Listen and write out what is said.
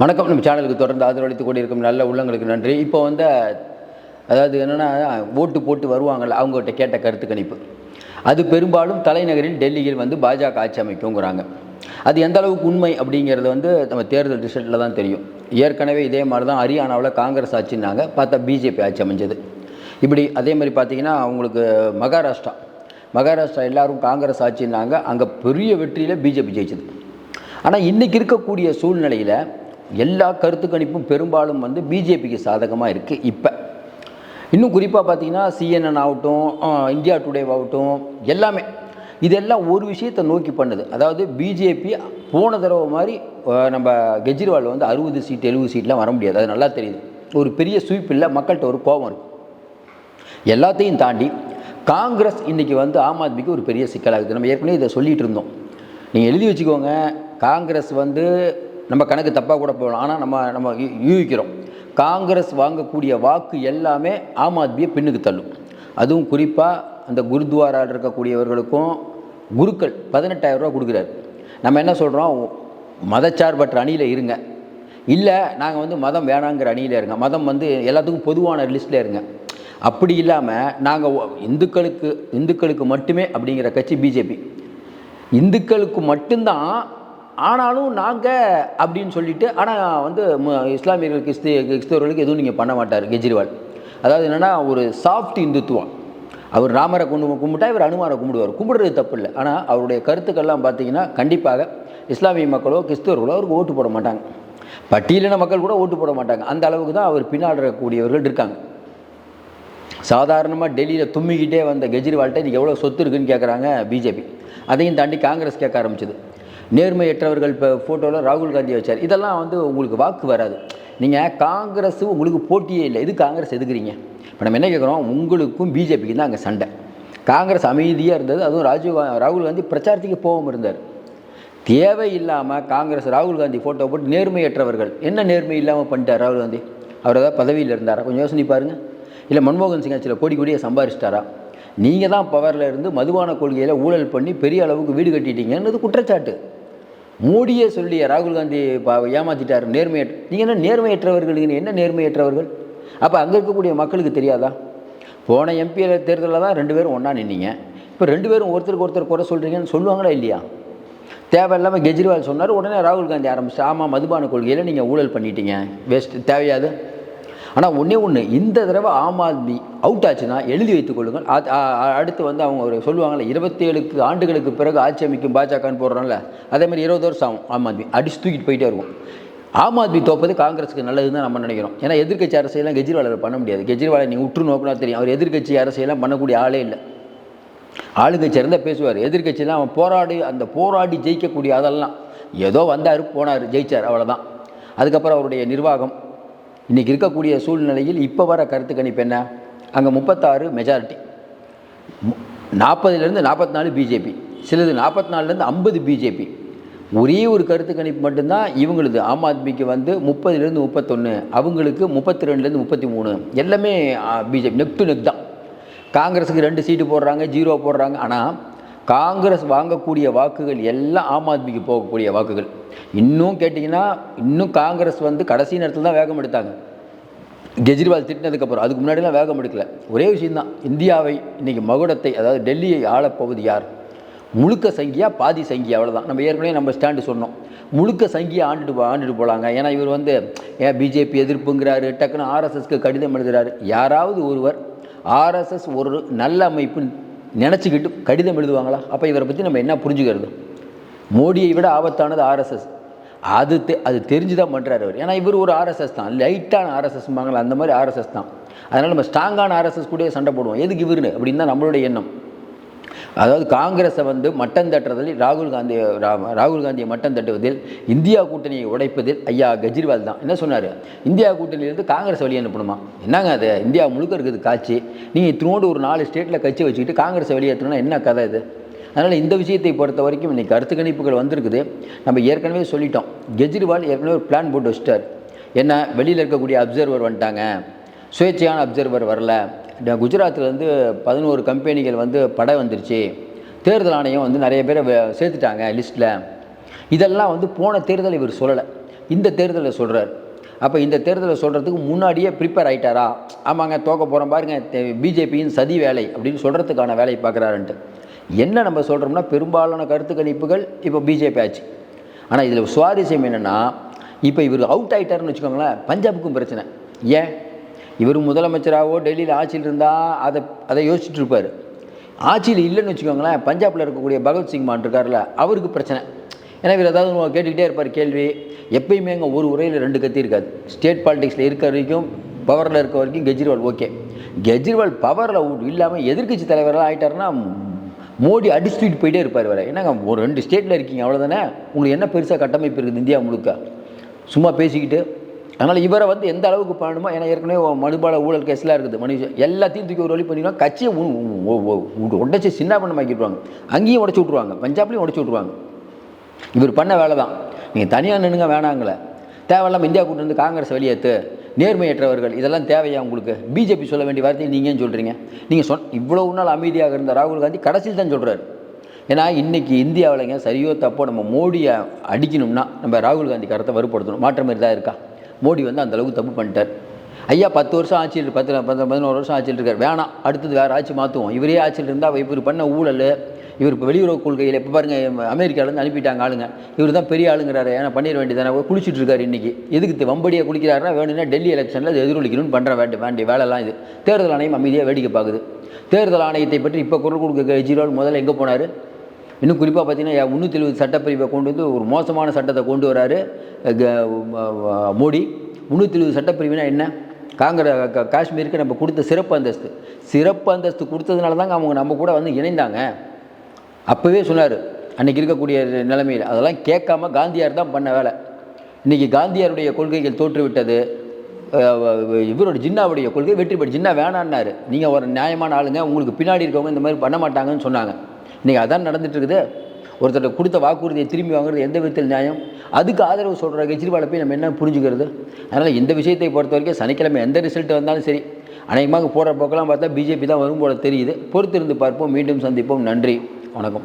வணக்கம். நம்ம சேனலுக்கு தொடர்ந்து ஆதரவளித்து கொண்டிருக்கும் நல்ல உள்ளங்களுக்கு நன்றி. இப்போ வந்து அதாவது என்னென்னா ஓட்டு போட்டு வருவாங்கள்ல அவங்ககிட்ட கேட்ட கருத்து கணிப்பு. அது பெரும்பாலும் தலைநகரில் டெல்லியில் வந்து பாஜக ஆட்சி அமைக்குங்கிறாங்க. அது எந்த அளவுக்கு உண்மை அப்படிங்கிறது வந்து நம்ம தேர்தல் ரிசல்ட்டில் தான் தெரியும். ஏற்கனவே இதே மாதிரி தான் ஹரியானாவில் காங்கிரஸ் ஆட்சின்னாங்க பார்த்தா பிஜேபி ஆட்சி அமைஞ்சது. இப்படி அதே மாதிரி பார்த்தீங்கன்னா அவங்களுக்கு மகாராஷ்டிரா. மகாராஷ்டிரா எல்லாரும் காங்கிரஸ் ஆட்சின்னாங்க அங்கே பெரிய வெற்றியில் பிஜேபி ஜெயிச்சது. ஆனால் இன்றைக்கி இருக்கக்கூடிய சூழ்நிலையில் எல்லா கருத்து கணிப்பும் பெரும்பாலும் வந்து பிஜேபிக்கு சாதகமாக இருக்குது இப்போ. இன்னும் குறிப்பாக பார்த்தீங்கன்னா சிஎன்என் ஆகட்டும் இந்தியா டுடே ஆகட்டும் எல்லாமே. இதெல்லாம் ஒரு விஷயத்தை நோக்கி பண்ணுது. அதாவது பிஜேபி போன தடவை மாதிரி நம்ம கெஜ்ரிவால் வந்து அறுபது சீட் எழுபது சீட்லாம் வர முடியாது. அது நல்லா தெரியுது. ஒரு பெரிய ஸ்வீப் இல்லை மக்கள்கிட்ட ஒரு கோபம் இருக்குது எல்லாத்தையும் தாண்டி காங்கிரஸ் இன்றைக்கி வந்து ஆம் ஆத்மிக்கு ஒரு பெரிய சிக்கலாகுது. நம்ம ஏற்கனவே இதை சொல்லிகிட்டு இருந்தோம். நீங்கள் எழுதி வச்சுக்கோங்க காங்கிரஸ் வந்து நம்ம கணக்கு தப்பாக கூட போகலாம். ஆனால் நம்ம நம்ம யூகிக்கிறோம். காங்கிரஸ் வாங்கக்கூடிய வாக்கு எல்லாமே ஆம் ஆத்மியை பின்னுக்கு தள்ளும். அதுவும் குறிப்பாக அந்த குருத்வாராவில் இருக்கக்கூடியவர்களுக்கும் குருக்கள் பதினெட்டாயிரரூபா கொடுக்குறாரு. நம்ம என்ன சொல்கிறோம் மதச்சார்பற்ற அணியில் இருங்க. இல்லை நாங்கள் வந்து மதம் வேணாங்கிற அணியில் இருங்க. மதம் வந்து எல்லாத்துக்கும் பொதுவான லிஸ்ட்டில் இருங்க. அப்படி இல்லாமல் நாங்கள் இந்துக்களுக்கு இந்துக்களுக்கு மட்டுமே அப்படிங்கிற கட்சி பிஜேபி. இந்துக்களுக்கு மட்டும்தான் ஆனாலும் நாங்கள் அப்படின்னு சொல்லிட்டு ஆனால் வந்து இஸ்லாமியர்கள் கிறிஸ்து கிறிஸ்தவர்களுக்கு எதுவும் நீங்கள் பண்ண மாட்டார் கெஜ்ரிவால். அதாவது என்னென்னா ஒரு சாஃப்ட் இந்துத்துவம். அவர் ராமரை கொண்டு கும்பிட்டா இவர் அனுமாரை கும்பிடுவார். கும்பிடுறது தப்பு இல்லை ஆனால் அவருடைய கருத்துக்கள்லாம் பார்த்தீங்கன்னா கண்டிப்பாக இஸ்லாமிய மக்களோ கிறிஸ்தவர்களோ அவருக்கு ஓட்டு போட மாட்டாங்க. பட்டியலின மக்கள் கூட ஓட்டு போட மாட்டாங்க. அந்த அளவுக்கு தான் அவர் பின்னால் இருக்காங்க. சாதாரணமாக டெல்லியில் தும்மிக்கிட்டே வந்த கெஜ்ரிவால்கிட்ட இன்றைக்கி எவ்வளோ சொத்து இருக்குன்னு கேட்குறாங்க பிஜேபி. அதையும் தாண்டி காங்கிரஸ் கேட்க ஆரம்பிச்சது. நேர்மையற்றவர்கள் இப்போ ஃபோட்டோவில் ராகுல் காந்தி வச்சார். இதெல்லாம் வந்து உங்களுக்கு வாக்கு வராது. நீங்கள் காங்கிரஸ் உங்களுக்கு போட்டியே இல்லை. இது காங்கிரஸ் எதுக்குறீங்க? இப்போ நம்ம என்ன கேட்குறோம் உங்களுக்கும் பிஜேபிக்கு தான் அங்கே சண்டை. காங்கிரஸ் அமைதியாக இருந்தது. அதுவும் ராஜீவ் ராகுல் காந்தி பிரச்சாரத்துக்கு போகாமல் இருந்தார். தேவையில்லாமல் காங்கிரஸ் ராகுல் காந்தி ஃபோட்டோ போட்டு நேர்மையற்றவர்கள். என்ன நேர்மை இல்லாமல் பண்ணிட்டார் ராகுல் காந்தி? அவர் ஏதாவது பதவியில் இருந்தாரா? கொஞ்சம் யோசனை பாருங்கள் இல்லை மன்மோகன் சிங் ஆட்சியில் கோடி கோடியை சம்பாரிச்சிட்டாரா? நீங்கள் தான் பவரில் இருந்து மதுபான கொள்கையில் ஊழல் பண்ணி பெரிய அளவுக்கு வீடு கட்டிட்டீங்கன்றது குற்றச்சாட்டு. மோடியே சொல்லிய ராகுல் காந்தி பா ஏமாற்றிட்டார் நேர்மையற்ற நீங்கள் என்ன நேர்மையற்றவர்கள் நீங்கள் என்ன நேர்மையற்றவர்கள்? அப்போ அங்கே இருக்கக்கூடிய மக்களுக்கு தெரியாதா? போன எம்பி தேர்தலில் தான் ரெண்டு பேரும் ஒன்றா நின்னீங்க. இப்போ ரெண்டு பேரும் ஒருத்தருக்கு ஒருத்தர் குறை சொல்கிறீங்கன்னு சொல்லுவாங்களா இல்லையா? தேவையில்லாமல் கெஜ்ரிவால் சொன்னார் உடனே ராகுல் காந்தி ஆரம்பிச்சு ஆமாம் மதுபான கொள்கையில் நீங்கள் ஊழல் பண்ணிட்டீங்க. வேஸ்ட் தேவையாது ஆனால் ஒன்றே ஒன்று இந்த தடவை ஆம் ஆத்மி அவுட் ஆச்சுன்னா எழுதி வைத்துக் கொள்ளுங்கள். அது- அடுத்து வந்து அவங்க ஒரு சொல்லுவாங்கள்ல இருபத்தேழுக்கு ஆண்டுகளுக்கு பிறகு ஆட்சி அமைக்கும் பாஜகன்னு போடுறோம்ல அதேமாதிரி இருபது வருஷம் ஆகும் ஆம் ஆத்மி. அடிச்சு தூக்கிட்டு போயிட்டே இருக்கும் ஆம் ஆத்மி தோப்பது காங்கிரஸுக்கு நல்லதுன்னு தான் நம்ம நினைக்கிறோம். ஏன்னா எதிர்க்கட்சி அரசியலாம் கெஜ்ரிவாலர் பண்ண முடியாது. கெஜ்ரிவாலை நீங்கள் உற்று நோக்கினா தெரியும். அவர் எதிர்க்கட்சி அரசியலாம் பண்ணக்கூடிய ஆளே இல்லை. ஆளுங்கட்சி இருந்தால் பேசுவார். எதிர்க்கட்சிலாம் அவன் போராடி அந்த போராடி ஜெயிக்கக்கூடிய அதெல்லாம் ஏதோ வந்தார் போனார் ஜெயிச்சார் அவ்வளோதான் அதுக்கப்புறம் அவருடைய நிர்வாகம் இன்றைக்கி இருக்கக்கூடிய சூழ்நிலையில் இப்போ வர கருத்து கணிப்பு என்ன? அங்கே முப்பத்தாறு மெஜாரிட்டி நாற்பதுலேருந்து நாற்பத்தி நாலு பிஜேபி சிலது நாற்பத்தி நாலுலேருந்து ஐம்பது பிஜேபி ஒரே ஒரு கருத்து கணிப்பு மட்டும்தான் இவங்களுது ஆம் ஆத்மிக்கு வந்து முப்பதுலேருந்து முப்பத்தொன்று அவங்களுக்கு முப்பத்தி ரெண்டுலேருந்து முப்பத்தி மூணு எல்லாமே பிஜேபி நெக் டு நெக் தான். காங்கிரஸுக்கு ரெண்டு சீட்டு போடுறாங்க ஜீரோ போடுறாங்க. ஆனால் காங்கிரஸ் வாங்கக்கூடிய வாக்குகள் எல்லாம் ஆம் ஆத்மிக்கு போகக்கூடிய வாக்குகள். இன்னும் கேட்டிங்கன்னா இன்னும் காங்கிரஸ் வந்து கடைசி நேரத்தில் தான் வேகம் எடுத்தாங்க. கெஜ்ரிவால் திட்டினதுக்கப்புறம் அதுக்கு முன்னாடிலாம் வேகம் எடுக்கல. ஒரே விஷயம்தான் இந்தியாவை இன்றைக்கி மகுடத்தை அதாவது டெல்லியை ஆளப்போவது யார்? முழுக்க சங்கியா பாதி சங்கியா அவ்வளோதான் நம்ம ஏற்கனவே நம்ம ஸ்டாண்டு சொன்னோம். முழுக்க சங்கியை ஆண்டுட்டு போ- ஆண்டுட்டு போகலாங்க ஏன்னா இவர் வந்து ஏன் பிஜேபி எதிர்ப்புங்கிறாரு டக்குன்னு ஆர்எஸ்எஸ்க்கு கடிதம் எழுதுகிறாரு யாராவது ஒருவர் ஆர்எஸ்எஸ் ஒரு நல்ல அமைப்பு நினச்சிக்கிட்டு கடிதம் எழுதுவாங்களா? அப்போ இவரை பற்றி நம்ம என்ன புரிஞ்சுக்கிறது? மோடியை விட ஆபத்தானது ஆர்எஸ்எஸ் அது தெ அது தெரிஞ்சு தான் பண்ணுறாரு அவர். ஏன்னா இவர் ஒரு ஆர்எஸ்எஸ் தான். லைட்டான ஆர்எஸ்எஸ்பாங்களா அந்த மாதிரி ஆர்எஸ்எஸ் தான். அதனால் நம்ம ஸ்ட்ராங்கான ஆர்எஸ்எஸ் கூட சண்டை போடுவோம். எதுக்கு இவருன்னு? அப்படின்னு தான் நம்மளுடைய எண்ணம். அதாவது காங்கிரஸை வந்து மட்டம் தட்டுறதில் ராகுல் காந்தி ரா- ராகுல் காந்தியை மட்டம் தட்டுவதில் இந்தியா கூட்டணியை உடைப்பதில் ஐயா கெஜ்ரிவால் தான். என்ன சொன்னார்? இந்தியா கூட்டணியிலேருந்து காங்கிரஸ் வழி அனுப்பணுமா? என்னங்க அது? இந்தியா முழுக்க இருக்குது காட்சி. நீங்கள் இத்தினோடு ஒரு நாலு ஸ்டேட்டில் கட்சி வச்சுக்கிட்டு காங்கிரஸை வெளியேற்றணும்னா என்ன கதை இது? அதனால் இந்த விஷயத்தை பொறுத்த வரைக்கும் இன்றைக்கி கருத்து கணிப்புகள் வந்திருக்குது. நம்ம ஏற்கனவே சொல்லிட்டோம். கெஜ்ரிவால் ஏற்கனவே ஒரு பிளான் போட்டு வச்சிட்டார். என்ன? வெளியில் இருக்கக்கூடிய அப்சர்வர் வந்துட்டாங்க. சுயேட்சையான அப்சர்வர் வரல. குஜராத்லேருந்து குஜராத்தில் வந்து பதினோரு கம்பெனிகள் வந்து படை வந்துருச்சு. தேர்தல் ஆணையம் வந்து நிறைய பேரை சேர்த்துட்டாங்க லிஸ்ட்டில் இதெல்லாம் வந்து போன தேர்தல் இவர் சொல்லலை. இந்த தேர்தலில் சொல்கிறார் அப்போ இந்த தேர்தலை சொல்கிறதுக்கு முன்னாடியே ப்ரிப்பேர் ஆகிட்டாரா ஆமாங்க தோக்க போகிறோம் பாருங்க பிஜேபியின் சதி வேலை அப்படின்னு சொல்கிறதுக்கான வேலையை பார்க்குறாருன்ட்டு. என்ன நம்ம சொல்கிறோம்னா பெரும்பாலான கருத்து கணிப்புகள் இப்போ பிஜேபி ஆச்சு. ஆனால் இதில் சுவாரஸ்யம் என்னென்னா இப்போ இவர் அவுட் ஆகிட்டாருன்னு வச்சுக்கோங்களேன் பஞ்சாபுக்கும் பிரச்சனை. ஏன்? இவர் முதலமைச்சராகவோ டெல்லியில் ஆட்சியில் இருந்தால் அதை அதை யோசிச்சுட்டு இருப்பார் ஆட்சியில் இல்லைன்னு வச்சுக்கோங்களேன் பஞ்சாபில் இருக்கக்கூடிய பகத்சிங் மான் இருக்கார்ல அவருக்கு பிரச்சனை. ஏன்னா இவர் ஏதாவது கேட்டுக்கிட்டே இருப்பார் கேள்வி. எப்பயுமே அங்கே ஒரு உரையில் ரெண்டு கத்தி இருக்காது. ஸ்டேட் பாலிடிக்ஸில் இருக்க வரைக்கும் பவரில் இருக்க வரைக்கும் கெஜ்ரிவால் ஓகே. கெஜ்ரிவால் பவரில் இல்லாமல் எதிர்க்கட்சி தலைவரெல்லாம் ஆகிட்டாருன்னா மோடி அடிச்சு போயிட்டே இருப்பார் வேறு. என்னங்க ஒரு ரெண்டு ஸ்டேட்டில் இருக்கீங்க அவ்வளோதானே உங்களுக்கு என்ன பெருசாக கட்டமைப்பு இருக்குது இந்தியா முழுக்க? சும்மா பேசிக்கிட்டு அதனால் இவரை வந்து எந்த அளவுக்கு பண்ணணுமோ ஏன்னா ஏற்கனவே மனுபால ஊழல் கேஸ்லாம் இருக்குது. மனுஷன் எல்லாத்தையும் தூக்கி ஒரு வழி பண்ணிடுவாங்க. கட்சியை உடச்சி சின்ன பண்ணமாக்கிடுவாங்க அங்கேயும் உடச்சி விட்ருவாங்க பஞ்சாப்லேயும் உடச்சி விட்ருவாங்க இவர் பண்ண வேலை தான். நீங்கள் தனியாக நின்னுங்க வேணாங்களே. தேவையில்லாமல் இந்தியா கூட்டு வந்து காங்கிரஸ் வெளியேற்று நேர்மையற்றவர்கள் இதெல்லாம் தேவையா உங்களுக்கு? பிஜேபி சொல்ல வேண்டிய வார்த்தையை நீங்கள் சொல்கிறீங்க நீங்கள் சொன் இவ்வளோ நாள் அமைதியாக இருந்த ராகுல் காந்தி கடைசியில் தான் சொல்கிறாரு ஏன்னா இன்றைக்கி இந்தியாவிலங்க சரியோ தப்போ நம்ம மோடியை அடிக்கணும்னா நம்ம ராகுல் காந்தி கருத்தை வலுப்படுத்தணும். மாற்றம் மாதிரி தான் இருக்கா? மோடி வந்து அந்தளவுக்கு தப்பு பண்ணிட்டார். ஐயா பத்து வருஷம் ஆட்சியில் பத்து பத்து பதினோரு வருஷம் ஆட்சியில் இருக்கார். வேணாம் அடுத்தது வேறு ஆட்சி மாற்றுவோம் இவரே ஆட்சியில் இருந்தால் இவர் பண்ண ஊழல் இவர் இப்போ வெளியுறவு கொள்கையில் இப்போ பாருங்கள் அமெரிக்காவிலேருந்து அனுப்பிட்டாங்க ஆளுங்க. இவர் தான் பெரிய ஆளுங்கிறாரு. ஏன்னா பண்ணிட வேண்டியதானே குளிச்சுட்டு இருக்காரு இன்றைக்கி எதுக்கு வம்படியாக குளிக்கிறாருன்னா வேணும்னா டெல்லி எலெக்ஷனில் எதிரொலிக்கணும்னு பண்ணுற வேண்டிய வேண்டிய வேலைலாம் இது. தேர்தல் ஆணையம் அமைதியாக வேடிக்கை பார்க்குது தேர்தல் ஆணையத்தை பற்றி இப்போ குரல் கொடுக்க கெஜ்ரிவால் முதல்ல எங்கே போனார்? இன்னும் குறிப்பாக பார்த்தீங்கன்னா முந்நூற்றி எழுபது சட்டப்பிரிவை கொண்டு வந்து ஒரு மோசமான சட்டத்தை கொண்டு வராரு க- மோடி. முந்நூற்றி எழுபது சட்டப்பிரிவுனா என்ன? காங்கிரஸ் க- காஷ்மீருக்கு நம்ம கொடுத்த சிறப்பு அந்தஸ்து. சிறப்பு அந்தஸ்து கொடுத்ததுனால தாங்க அவங்க நம்ம கூட வந்து இணைந்தாங்க. அப்போவே சொன்னார் அன்றைக்கி இருக்கக்கூடிய நிலைமையில். அதெல்லாம் கேட்காம காந்தியார் தான் பண்ண வேலை. இன்றைக்கி காந்தியாருடைய கொள்கைகள் தோற்றுவிட்டது. இவரோட ஜின்னாவுடைய கொள்கை வெற்றி பெற்று ஜின்னா வேணான்னாரு. நீங்கள் ஒரு நியாயமான ஆளுங்க உங்களுக்கு பின்னாடி இருக்கவங்க இந்த மாதிரி பண்ண மாட்டாங்கன்னு சொன்னாங்க. இன்றைக்கி அதான் நடந்துகிட்ருக்குது ஒருத்தர் கொடுத்த வாக்குறுதியை திரும்பி வாங்குறது எந்த விதத்தில் நியாயம்? அதுக்கு ஆதரவு சொல்கிற கெஜ்ரிவாலை போய் நம்ம என்ன புரிஞ்சுக்கிறது? அதனால் இந்த விஷயத்தை பொறுத்த வரைக்கும் சனிக்கிழமை எந்த ரிசல்ட் வந்தாலும் சரி அநேகமாக போடுற போக்கெல்லாம் பார்த்தா பிஜேபி தான் வரும் போல தெரியுது. பொறுத்திருந்து பார்ப்போம் மீண்டும் சந்திப்போம். நன்றி. வணக்கம்.